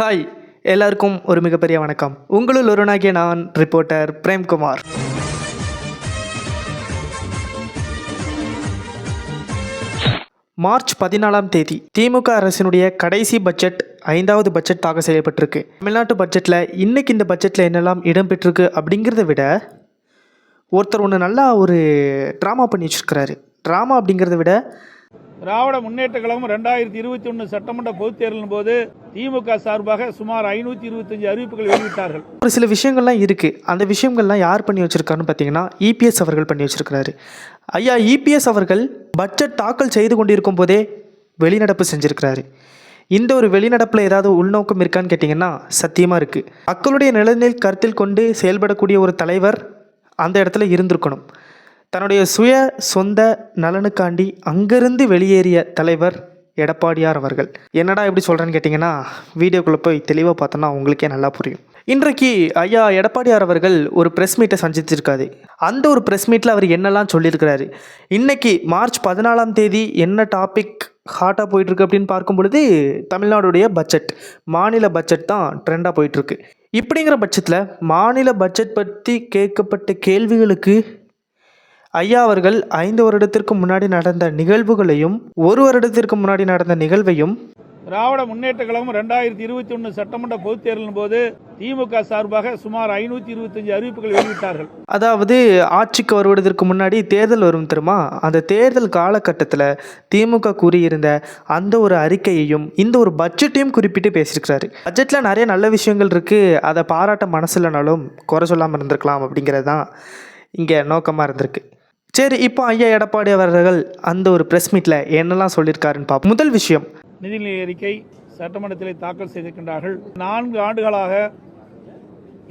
Hi எல்லாருக்கும் ஒரு மிகப்பெரிய வணக்கம். உங்களுள் ஒருவனாகிய நான் ரிப்போர்ட்டர் பிரேம்குமார். மார்ச் பதினாலாம் தேதி திமுக அரசினுடைய கடைசி பட்ஜெட் ஐந்தாவது பட்ஜெட் தாக்கல் செய்யப்பட்டிருக்கு தமிழ்நாட்டு பட்ஜெட்டில் இன்றைக்கி இந்த பட்ஜெட்டில் என்னெல்லாம் இடம்பெற்றிருக்கு அப்படிங்கிறத விட ஒருத்தர் ஒன்று நல்லா ஒரு ட்ராமா பண்ணி வச்சிருக்கிறாரு. ட்ராமா அப்படிங்கிறத விட திராவிட முன்னேற்ற கழகம் ரெண்டாயிரத்தி இருபத்தி ஒன்று சட்டமன்ற பொதுத் தேர்தலின் போது திமுக சார்பாக சுமார் ஐநூற்றி இருபத்தஞ்சு அறிவிப்புகள் வெளியிட்டார்கள். ஒரு சில விஷயங்கள்லாம் இருக்குது அந்த விஷயங்கள்லாம் யார் பண்ணி வச்சுருக்காருன்னு பார்த்தீங்கன்னா இபிஎஸ் அவர்கள் பண்ணி வச்சுருக்கிறாரு. ஐயா இபிஎஸ் அவர்கள் பட்ஜெட் தாக்கல் செய்து கொண்டிருக்கும் போதே வெளிநடப்பு செஞ்சுருக்கிறாரு. இந்த ஒரு வெளிநடப்பில் ஏதாவது உள்நோக்கம் இருக்கான்னு கேட்டிங்கன்னா சத்தியமாக இருக்குது மக்களுடைய நிலநிலை கருத்தில் கொண்டு செயல்படக்கூடிய ஒரு தலைவர் அந்த இடத்துல இருந்திருக்கணும். தன்னுடைய சுய சொந்த நலனுக்காண்டி அங்கிருந்து வெளியேறிய தலைவர் எடப்பாடியார் அவர்கள். என்னடா எப்படி சொல்கிறேன்னு கேட்டிங்கன்னா வீடியோக்குள்ளே போய் தெளிவாக பார்த்தோன்னா உங்களுக்கே நல்லா புரியும். இன்றைக்கு ஐயா எடப்பாடியார் அவர்கள் ஒரு ப்ரெஸ் மீட்டை சந்திச்சிருக்காரு. அந்த ஒரு ப்ரெஸ் மீட்டில் அவர் என்னெல்லாம் சொல்லியிருக்கிறாரு? இன்றைக்கி மார்ச் பதினாலாம் தேதி என்ன டாபிக் ஹாட்டாக போயிட்டுருக்கு அப்படின்னு பார்க்கும் பொழுது தமிழ்நாடுடைய பட்ஜெட் மாநில பட்ஜெட் தான் ட்ரெண்டாக போயிட்டுருக்கு. இப்படிங்கிற பட்சத்தில் மாநில பட்ஜெட் பற்றி கேட்கப்பட்ட கேள்விகளுக்கு ஐயா அவர்கள் ஐந்து வருடத்திற்கு முன்னாடி நடந்த நிகழ்வுகளையும் ஒரு வருடத்திற்கு முன்னாடி நடந்த நிகழ்வையும் திராவிட முன்னேற்ற கழகம் ரெண்டாயிரத்தி இருபத்தி ஒன்று சட்டமன்ற பொதுத் தேர்தலின் போது திமுக சார்பாக சுமார் ஐநூற்றி இருபத்தஞ்சு அறிவிப்புகள் வெளியிட்டார்கள். அதாவது ஆட்சிக்கு வருவதற்கு முன்னாடி தேர்தல் வரும் தெரியுமா? அந்த தேர்தல் காலகட்டத்தில் திமுக கூறியிருந்த அந்த ஒரு அறிக்கையையும் இந்த ஒரு பட்ஜெட்டையும் குறிப்பிட்டு பேசியிருக்கிறாரு. பட்ஜெட்டில் நிறைய நல்ல விஷயங்கள் இருக்குது அதை பாராட்ட மனசில்லைனாலும் குறை சொல்லாமல் இருந்திருக்கலாம் அப்படிங்கிறது தான் இங்கே நோக்கமாக இருந்திருக்கு. சரி இப்போ ஐயா எடப்பாடி அவர்கள் அந்த ஒரு ப்ரெஸ் மீட்டில் என்னெல்லாம் சொல்லியிருக்காருன்னு பார்ப்போம் முதல் விஷயம். நிதிநிலை அறிக்கை சட்டமன்றத்திலே தாக்கல் செய்திருக்கின்றார்கள். நான்கு ஆண்டுகளாக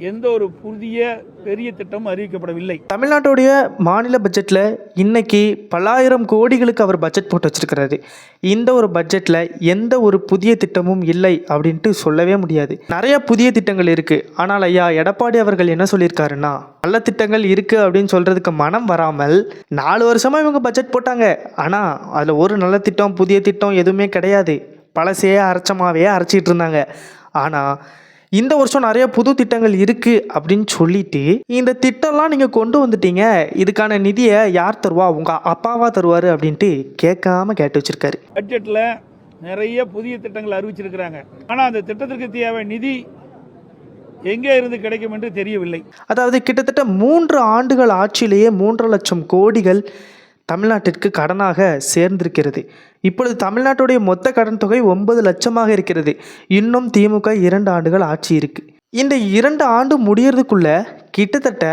எந்த ஒரு புதிய பெரிய திட்டமும் அறிவிக்கப்படவில்லை. தமிழ்நாட்டுடைய மாநில பட்ஜெட்டில் இன்னைக்கு பல்லாயிரம் கோடிகளுக்கு அவர் பட்ஜெட் போட்டு வச்சிருக்கிறாரு. இந்த ஒரு பட்ஜெட்டில் எந்த ஒரு புதிய திட்டமும் இல்லை அப்படின்ட்டு சொல்லவே முடியாது. நிறைய புதிய திட்டங்கள் இருக்குது ஆனால் ஐயா எடப்பாடி அவர்கள் என்ன சொல்லியிருக்காருன்னா நல்ல திட்டங்கள் இருக்குது அப்படின்னு சொல்கிறதுக்கு மனம் வராமல் நாலு வருஷமாக இவங்க பட்ஜெட் போட்டாங்க. ஆனால் அதில் ஒரு நல்ல திட்டம் புதிய திட்டம் எதுவுமே கிடையாது. பழசையே அரைச்சமாவே அரைச்சிட்டு இருந்தாங்க. ஆனால் இந்த வருஷம் நிறைய புது திட்டங்கள் இருக்குது அப்படின்னு சொல்லிட்டு இந்த திட்டம்லாம் நீங்கள் கொண்டு வந்துட்டீங்க. இதுக்கான நிதியை யார் தருவா? உங்கள் அப்பாவா தருவார் அப்படின்ட்டு கேட்காம கேட்டு வச்சிருக்காரு. பட்ஜெட்டில் நிறைய புதிய திட்டங்கள் அறிவிச்சிருக்கிறாங்க. ஆனால் அந்த திட்டத்திற்கு தேவை நிதி எங்கே இருந்து கிடைக்கும் என்று தெரியவில்லை. அதாவது கிட்டத்தட்ட மூன்று ஆண்டுகள் ஆட்சியிலேயே மூன்று லட்சம் கோடிகள் தமிழ்நாட்டிற்கு கடனாக சேர்ந்திருக்கிறது. இப்பொழுது தமிழ்நாட்டுடைய மொத்த கடன் தொகை ஒன்பது லட்சமாக இருக்கிறது. இன்னும் திமுக இரண்டு ஆண்டுகள் ஆட்சி இருக்குது இந்த இரண்டு ஆண்டு முடியறதுக்குள்ள கிட்டத்தட்ட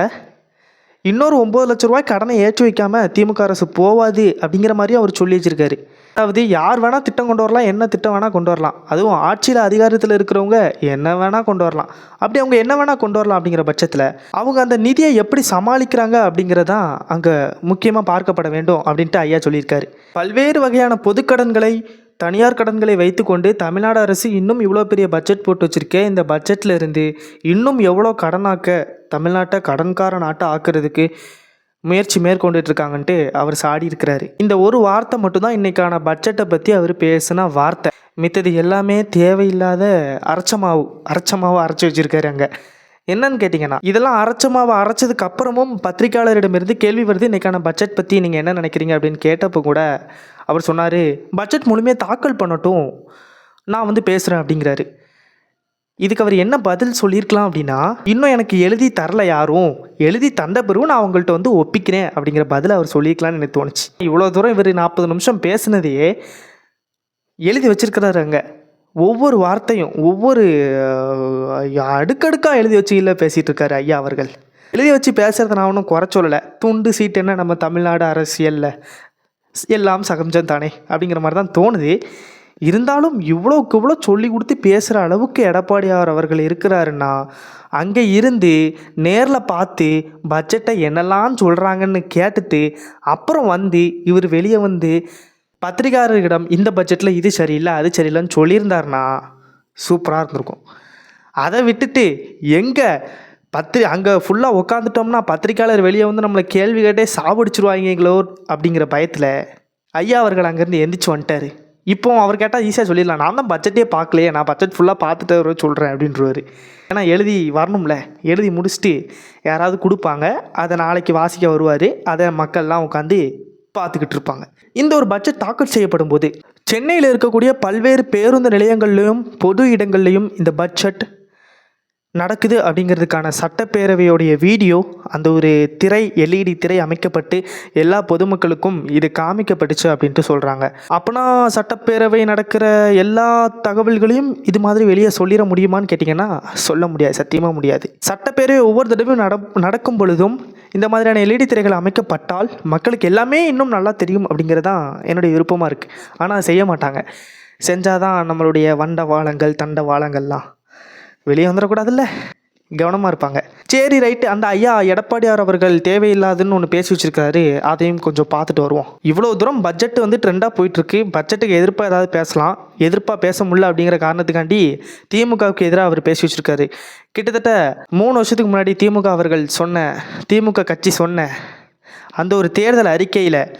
இன்னொரு ஒம்பது லட்ச ரூபாய் கடனை ஏற்றி வைக்காம திமுக அரசு போவாது அப்படிங்கிற மாதிரியும் அவர் சொல்லி வச்சிருக்காரு. அதாவது யார் வேணால் திட்டம் கொண்டு வரலாம் என்ன திட்டம் வேணால் கொண்டு வரலாம். அதுவும் ஆட்சியில் அதிகாரத்தில் இருக்கிறவங்க என்ன வேணால் கொண்டு வரலாம். அப்படி அவங்க என்ன வேணால் கொண்டு வரலாம் அப்படிங்கிற பட்சத்தில் அவங்க அந்த நிதியை எப்படி சமாளிக்கிறாங்க அப்படிங்கிறதான் அங்கே முக்கியமாக பார்க்கப்பட வேண்டும் அப்படின்ட்டு ஐயா சொல்லியிருக்காரு. பல்வேறு வகையான பொதுக்கடன்களை தனியார் கடன்களை வைத்துக்கொண்டு தமிழ்நாடு அரசு இன்னும் இவ்வளோ பெரிய பட்ஜெட் போட்டு வச்சுருக்கே இந்த பட்ஜெட்டில் இருந்து இன்னும் எவ்வளோ கடனாக்க தமிழ்நாட்டை கடன்கார நாட்டை ஆக்குறதுக்கு முயற்சி மேற்கொண்டுட்டு இருக்காங்கன்ட்டு அவர் சாடி இருக்கிறாரு இந்த ஒரு வார்த்தை மட்டும்தான் இன்றைக்கான பட்ஜெட்டை பற்றி அவர் பேசின வார்த்தை. மித்தது எல்லாமே தேவையில்லாத அரைச்ச மாவு அரைச்ச மாவு அரைச்சி வச்சுருக்காரு அங்கே. என்னன்னு கேட்டிங்கன்னா இதெல்லாம் அரைச்ச மாவு அரைச்சதுக்கு அப்புறமும் பத்திரிகையாளரிடமிருந்து கேள்வி வருது. இன்னைக்கான பட்ஜெட் பற்றி நீங்கள் என்ன நினைக்கிறீங்க அப்படின்னு கேட்டப்போ கூட அவர் சொன்னார் பட்ஜெட் முழுமையாக தாக்கல் பண்ணட்டும். நான் வந்து பேசுகிறேன் அப்படிங்கிறாரு. இதுக்கு அவர் என்ன பதில் சொல்லியிருக்கலாம் அப்படின்னா இன்னும் எனக்கு எழுதி தரல யாரும். எழுதி தந்த பிறகு நான் அவங்கள்ட்ட வந்து ஒப்பிக்கிறேன் அப்படிங்கிற பதில் அவர் சொல்லியிருக்கலாம்னு எனக்கு தோணுச்சு. இவ்வளோ தூரம் இவர் நாற்பது நிமிஷம் பேசுனதையே எழுதி வச்சிருக்கிறாரு அங்கே. ஒவ்வொரு வார்த்தையும் ஒவ்வொரு அடுக்கடுக்காக எழுதி வச்சு இல்லை பேசிகிட்டு இருக்காரு ஐயா அவர்கள். எழுதி வச்சு பேசுகிறத நான் ஒன்றும் குறை சொல்லலை. துண்டு சீட்டு என்ன நம்ம தமிழ்நாடு அரசியலில்? எல்லாம் சகஜம் தானே? அப்படிங்கிற மாதிரி தான் தோணுது. இருந்தாலும் இவ்வளோக்கு இவ்வளோ சொல்லி கொடுத்து பேசுகிற அளவுக்கு எடப்பாடியார் அவர்கள் இருக்கிறாருன்னா அங்கே இருந்து நேரில் பார்த்து பட்ஜெட்டை என்னெல்லாம் சொல்கிறாங்கன்னு கேட்டுட்டு அப்புறம் வந்து இவர் வெளியே வந்து பத்திரிகாரர்களிடம் இந்த பட்ஜெட்டில் இது சரியில்லை அது சரியில்லைன்னு சொல்லியிருந்தாருன்னா சூப்பராக இருந்திருக்கும். அதை விட்டுட்டு எங்கே பத்திரி அங்கே ஃபுல்லாக உட்காந்துட்டோம்னா பத்திரிக்கையாளர் வெளியே வந்து நம்மளை கேள்வி கேட்டே சாவடிச்சிருவாங்களோ அப்படிங்கிற பயத்தில் ஐயா அவர்கள் அங்கேருந்து எந்திரிச்சு வந்துட்டார். இப்போ அவர் கேட்டால் ஈஸியாக சொல்லிடலாம். நான் தான் பட்ஜெட்டே பார்க்கலையே நான் பட்ஜெட் ஃபுல்லாக பார்த்துட்டு வர சொல்கிறேன் அப்படின்றவர். ஏன்னா எழுதி வரணும்ல எழுதி முடிச்சுட்டு யாராவது கொடுப்பாங்க அதை நாளைக்கு வாசிக்க வருவார் அதை மக்கள்லாம் உட்காந்து பார்த்துக்கிட்டு இருப்பாங்க. இந்த ஒரு பட்ஜெட் தாக்கல் செய்யப்படும் போது சென்னையில் இருக்கக்கூடிய பல்வேறு பேருந்து நிலையங்கள்லையும் பொது இடங்கள்லையும் இந்த பட்ஜெட் நடக்குது அப்படிங்கிறதுக்கான சட்டப்பேரவையோடைய வீடியோ அந்த ஒரு திரை எல்இடி திரை அமைக்கப்பட்டு எல்லா பொதுமக்களுக்கும் இது காமிக்கப்பட்டுச்சு அப்படின்ட்டு சொல்கிறாங்க அப்போனா சட்டப்பேரவை நடக்கிற எல்லா தகவல்களையும் இது மாதிரி வெளியே சொல்லிட முடியுமான்னு கேட்டிங்கன்னா சொல்ல முடியாது சத்தியமாக முடியாது. சட்டப்பேரவை ஒவ்வொரு தடவையும் நட நடக்கும் பொழுதும் இந்த மாதிரியான எல்இடி திரைகள் அமைக்கப்பட்டால் மக்களுக்கு எல்லாமே இன்னும் நல்லா தெரியும் அப்படிங்கிறது தான் என்னுடைய விருப்பமாக இருக்குது ஆனால் செய்ய மாட்டாங்க. செஞ்சால் தான் நம்மளுடைய வண்டவாளங்கள் தண்டவாளங்கள்லாம் வெளியே வந்துடக்கூடாதுல்ல. கவனமாக இருப்பாங்க. சரி ரைட்டு. அந்த ஐயா எடப்பாடியார் அவர்கள் தேவையில்லாதுன்னு ஒன்று பேசி வச்சிருக்காரு. அதையும் கொஞ்சம் பார்த்துட்டு வருவோம். இவ்வளோ தூரம் பட்ஜெட் வந்து ட்ரெண்டாக போயிட்டுருக்கு. பட்ஜெட்டுக்கு எதிர்ப்பாக ஏதாவது பேசலாம். எதிர்ப்பாக பேச முடியல அப்படிங்கிற காரணத்துக்காண்டி திமுகவுக்கு எதிராக அவர் பேசி வச்சிருக்காரு. கிட்டத்தட்ட மூணு வருஷத்துக்கு முன்னாடி திமுக அவர்கள் சொன்ன திமுக கட்சி சொன்ன அந்த ஒரு தேர்தல் அறிக்கையில்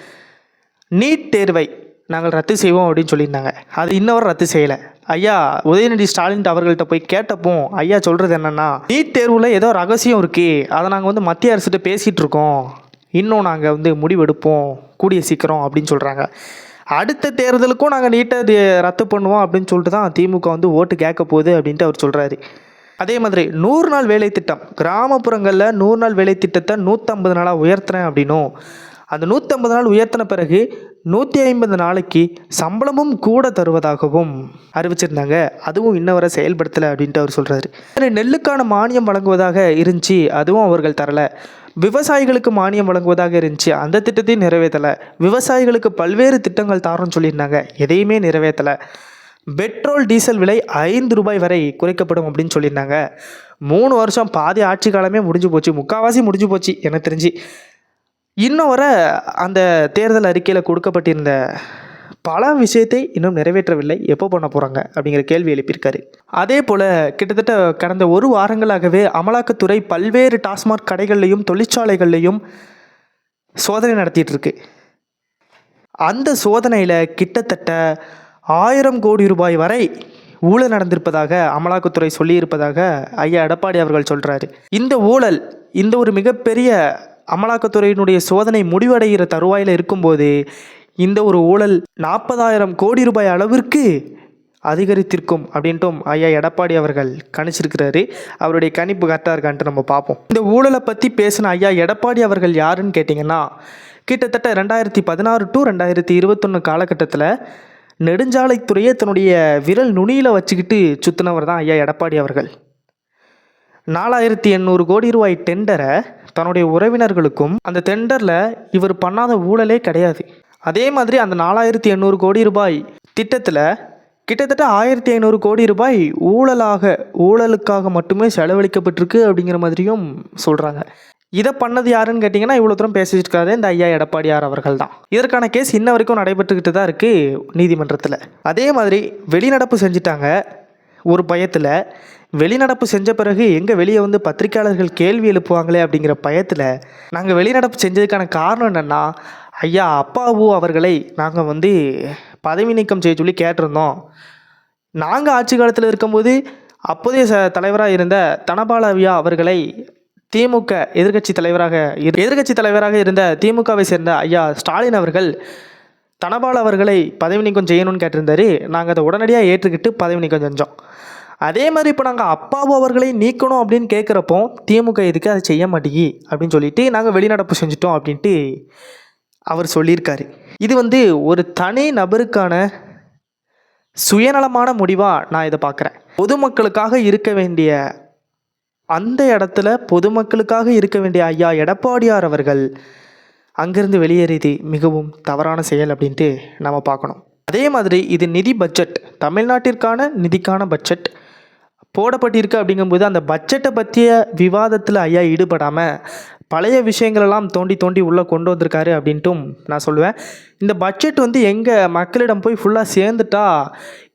நீட் தேர்வை நாங்கள் ரத்து செய்வோம் அப்படின்னு சொல்லியிருந்தாங்க. அது இன்னவரை ரத்து செய்யலை. ஐயா உதயநிதி ஸ்டாலின் அவர்கள்ட்ட போய் கேட்டப்போ ஐயா சொல்கிறது என்னென்னா நீட் தேர்வில் ஏதோ ரகசியம் இருக்குது அதை நாங்கள் வந்து மத்திய அரசுகிட்ட பேசிகிட்டு இருக்கோம். இன்னும் நாங்கள் வந்து முடிவெடுப்போம். கூடிய சீக்கிரம் அப்படின்னு சொல்கிறாங்க அடுத்த தேர்தலுக்கும் நாங்கள் நீட்டை ரத்து பண்ணுவோம் அப்படின்னு சொல்லிட்டு தான் திமுக வந்து ஓட்டு கேட்க போகுது அப்படின்ட்டு அவர் சொல்கிறாரு அதே மாதிரி நூறு நாள் வேலை திட்டம் கிராமப்புறங்களில் நூறு நாள் வேலை திட்டத்தை நூற்றம்பது நாளாக உயர்த்துறேன் அப்படின்னும். அந்த நூற்றம்பது நாள் உயர்த்தின பிறகு நூற்றி ஐம்பது நாளைக்கு சம்பளமும் கூட தருவதாகவும் அறிவிச்சிருந்தாங்க. அதுவும் இன்ன வரை செயல்படுத்தலை அப்படின்ட்டு அவர் சொல்கிறாரு நெல்லுக்கான மானியம் வழங்குவதாக இருந்துச்சு அதுவும் அவர்கள் தரலை. விவசாயிகளுக்கு மானியம் வழங்குவதாக இருந்துச்சு அந்த திட்டத்தையும் நிறைவேற்றலை விவசாயிகளுக்கு பல்வேறு திட்டங்கள் தாரோன்னு சொல்லியிருந்தாங்க எதையுமே நிறைவேற்றலை பெட்ரோல் டீசல் விலை ஐந்து ரூபாய் வரை குறைக்கப்படும் அப்படின்னு சொல்லியிருந்தாங்க. மூணு வருஷம் பாதி ஆட்சி காலமே முடிஞ்சு போச்சு முக்கால்வாசி முடிஞ்சு போச்சு எனக்கு தெரிஞ்சு. இன்னும் வர அந்த தேர்தல் அறிக்கையில் கொடுக்கப்பட்டிருந்த பல விஷயத்தை இன்னும் நிறைவேற்றவில்லை. எப்போ பண்ண போகிறாங்க அப்படிங்கிற கேள்வி எழுப்பியிருக்காரு. அதே போல் கிட்டத்தட்ட கடந்த ஒரு வாரங்களாகவே அமலாக்கத்துறை பல்வேறு டாஸ்மாக் கடைகள்லையும் தொழிற்சாலைகள்லையும் சோதனை நடத்திட்டுருக்கு அந்த சோதனையில் கிட்டத்தட்ட ஆயிரம் கோடி ரூபாய் வரை ஊழல் நடந்திருப்பதாக அமலாக்கத்துறை சொல்லியிருப்பதாக ஐயா எடப்பாடி அவர்கள் சொல்கிறாரு இந்த ஊழல் இந்த ஒரு மிகப்பெரிய அமலாக்கத்துறையினுடைய சோதனை முடிவடைகிற தருவாயில் இருக்கும்போது இந்த ஒரு ஊழல் நாற்பதாயிரம் கோடி ரூபாய் அளவிற்கு அதிகரித்திருக்கும் அப்படின்ட்டும் ஐயா எடப்பாடி அவர்கள் கணிச்சிருக்கிறாரு. அவருடைய கணிப்பு கரெக்டாக இருக்கான்ட்டு நம்ம பார்ப்போம். இந்த ஊழலை பற்றி பேசின ஐயா எடப்பாடி அவர்கள் யாருன்னு கேட்டிங்கன்னா கிட்டத்தட்ட ரெண்டாயிரத்தி பதினாறு டு ரெண்டாயிரத்தி இருபத்தொன்று காலகட்டத்தில் நெடுஞ்சாலைத்துறையை தன்னுடைய விரல் நுனியில் வச்சுக்கிட்டு சுற்றினவர் தான் ஐயா எடப்பாடி அவர்கள். நாலாயிரத்தி எண்ணூறு கோடி ரூபாய் டெண்டரை தன்னுடைய உறவினர்களுக்கும் அந்த டெண்டரில் இவர் பண்ணாத ஊழலே கிடையாது. அதே மாதிரி அந்த நாலாயிரத்தி எண்ணூறு கோடி ரூபாய் திட்டத்தில் கிட்டத்தட்ட ஆயிரத்தி ஐநூறு கோடி ரூபாய் ஊழலாக ஊழலுக்காக மட்டுமே செலவழிக்கப்பட்டிருக்கு அப்படிங்கிற மாதிரியும் சொல்கிறாங்க இதை பண்ணது யாருன்னு கேட்டிங்கன்னா இவ்வளோ தூரம் பேசிட்டு இருக்காரு இந்த ஐயா எடப்பாடியார் அவர்கள் தான். இதற்கான கேஸ் இன்ன வரைக்கும் நடைபெற்றுக்கிட்டு தான் இருக்குது நீதிமன்றத்தில். அதே மாதிரி வெளிநடப்பு செஞ்சிட்டாங்க ஒரு பயத்தில். வெளிநடப்பு செஞ்ச பிறகு எங்கே வெளியே வந்து பத்திரிக்கையாளர்கள் கேள்வி எழுப்புவாங்களே அப்படிங்கிற பயத்தில் நாங்கள் வெளிநடப்பு செஞ்சதுக்கான காரணம் என்னென்னா ஐயா அப்பாவு அவர்களை நாங்கள் வந்து பதவி நீக்கம் செய்ய சொல்லி கேட்டிருந்தோம். நாங்கள் ஆட்சி காலத்தில் இருக்கும்போது அப்போதைய ச தலைவராக இருந்த தனபாலவியா அவர்களை திமுக எதிர்க்கட்சி தலைவராக எதிர்கட்சி தலைவராக இருந்த திமுகவை சேர்ந்த ஐயா ஸ்டாலின் அவர்கள் தனபால் அவர்களை பதவி நீக்கம் செய்யணும்னு கேட்டிருந்தாரு. நாங்கள் அதை உடனடியாக ஏற்றுக்கிட்டு பதவி நீக்கம் செஞ்சோம். அதே மாதிரி இப்போ நாங்கள் அப்பாவு அவர்களை நீக்கணும் அப்படின்னு கேட்குறப்போ திமுக இதுக்கு அதை செய்ய மாட்டேங்கி? அப்படின்னு சொல்லிட்டு நாங்கள் வெளிநடப்பு செஞ்சிட்டோம் அப்படின்ட்டு அவர் சொல்லியிருக்காரு. இது வந்து ஒரு தனி நபருக்கான சுயநலமான முடிவாக நான் இதை பார்க்குறேன் பொதுமக்களுக்காக இருக்க வேண்டிய அந்த இடத்துல பொதுமக்களுக்காக இருக்க வேண்டிய ஐயா எடப்பாடியார் அவர்கள் அங்கிருந்து வெளியேறியது மிகவும் தவறான செயல் அப்படின்ட்டு நம்ம பார்க்கணும் அதே மாதிரி இது நிதி பட்ஜெட் தமிழ்நாட்டிற்கான நிதிக்கான பட்ஜெட். போடப்பட்டிருக்கு அப்படிங்கும்போது அந்த பட்ஜெட்டை பற்றிய விவாதத்தில் ஐயா ஈடுபடாமல் பழைய விஷயங்களெல்லாம் தோண்டி தோண்டி உள்ளே கொண்டு வந்திருக்காரு அப்படின்ட்டும் நான் சொல்லுவேன். இந்த பட்ஜெட் வந்து எங்கள் மக்களிடம் போய் ஃபுல்லாக சேர்ந்துட்டா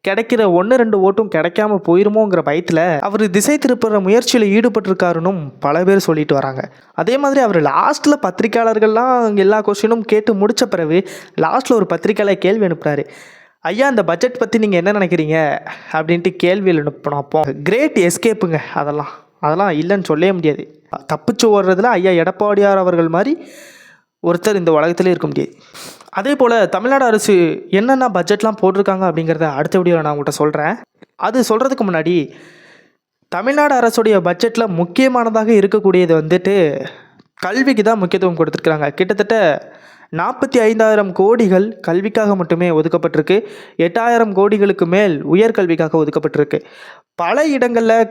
கிடைக்கிற ஒன்று ரெண்டு ஓட்டும் கிடைக்காம போயிருமோங்கிற பயத்தில் அவர் திசை திருப்புற முயற்சியில் ஈடுபட்டிருக்காருன்னும் பல பேர் சொல்லிட்டு வராங்க. அதே மாதிரி அவர் லாஸ்ட்டில் பத்திரிக்கையாளர்கள்லாம் எல்லா கொஸ்டினும் கேட்டு முடித்த பிறகு லாஸ்ட்டில் ஒரு பத்திரிக்கையாளர் கேள்வி அனுப்புகிறாரு ஐயா இந்த பட்ஜெட் பற்றி நீங்கள் என்ன நினைக்கிறீங்க? அப்படின்ட்டு கேள்வியில் அனுப்பணும் அப்போ கிரேட் எஸ்கேப்புங்க அதெல்லாம். அதெல்லாம் இல்லைன்னு சொல்லவே முடியாது. தப்பிச்சு ஓடுறதுல ஐயா எடப்பாடியார் அவர்கள் மாதிரி ஒருத்தர் இந்த உலகத்திலே இருக்க முடியாது. அதே போல் தமிழ்நாடு அரசு என்னென்ன பட்ஜெட்லாம் போட்டிருக்காங்க அப்படிங்கிறத அடுத்த வீடியோவில் நான் உங்கள்கிட்ட சொல்கிறேன் அது சொல்கிறதுக்கு முன்னாடி தமிழ்நாடு அரசுடைய பட்ஜெட்டில் முக்கியமானதாக இருக்கக்கூடியது வந்துட்டு கல்விக்கு தான் முக்கியத்துவம் கொடுத்துருக்குறாங்க. கிட்டத்தட்ட நாற்பத்தி ஐந்தாயிரம் கோடிகள் கல்விக்காக மட்டுமே ஒதுக்கப்பட்டிருக்கு. எட்டாயிரம் கோடிகளுக்கு மேல் உயர்கல்விக்காக ஒதுக்கப்பட்டிருக்கு. பல இடங்களில்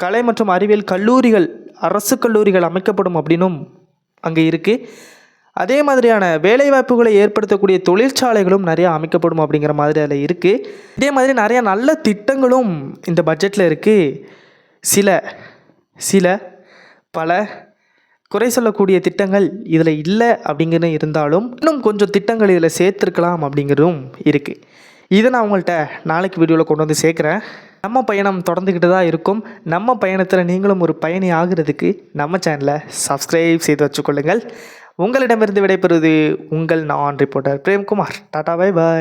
கலை மற்றும் அறிவியல் கல்லூரிகள் அரசு கல்லூரிகள் அமைக்கப்படும் அப்படின்னும் அங்கே இருக்குது அதே மாதிரியான வேலைவாய்ப்புகளை ஏற்படுத்தக்கூடிய தொழிற்சாலைகளும் நிறையா அமைக்கப்படும் அப்படிங்கிற மாதிரி அதில் இருக்குது இதே மாதிரி நிறைய நல்ல திட்டங்களும் இந்த பட்ஜெட்டில் இருக்குது சில சில பல குறை சொல்லக்கூடிய திட்டங்கள் இதில் இல்லை அப்படிங்கிறது இருந்தாலும் இன்னும் கொஞ்சம் திட்டங்கள் இதில் சேர்த்துருக்கலாம் அப்படிங்கிறதும் இருக்குது இதை நான் உங்கள்கிட்ட நாளைக்கு வீடியோவில் கொண்டு வந்து சேர்க்குறேன். நம்ம பயணம் தொடர்ந்துக்கிட்டு தான் இருக்கும். நம்ம பயணத்தில் நீங்களும் ஒரு பயணி ஆகிறதுக்கு நம்ம சேனலை சப்ஸ்கிரைப் செய்து வச்சுக்கொள்ளுங்கள். உங்களிடமிருந்து விடைபெறுவது உங்கள் நான் reporter Premkumar. Tata bye bye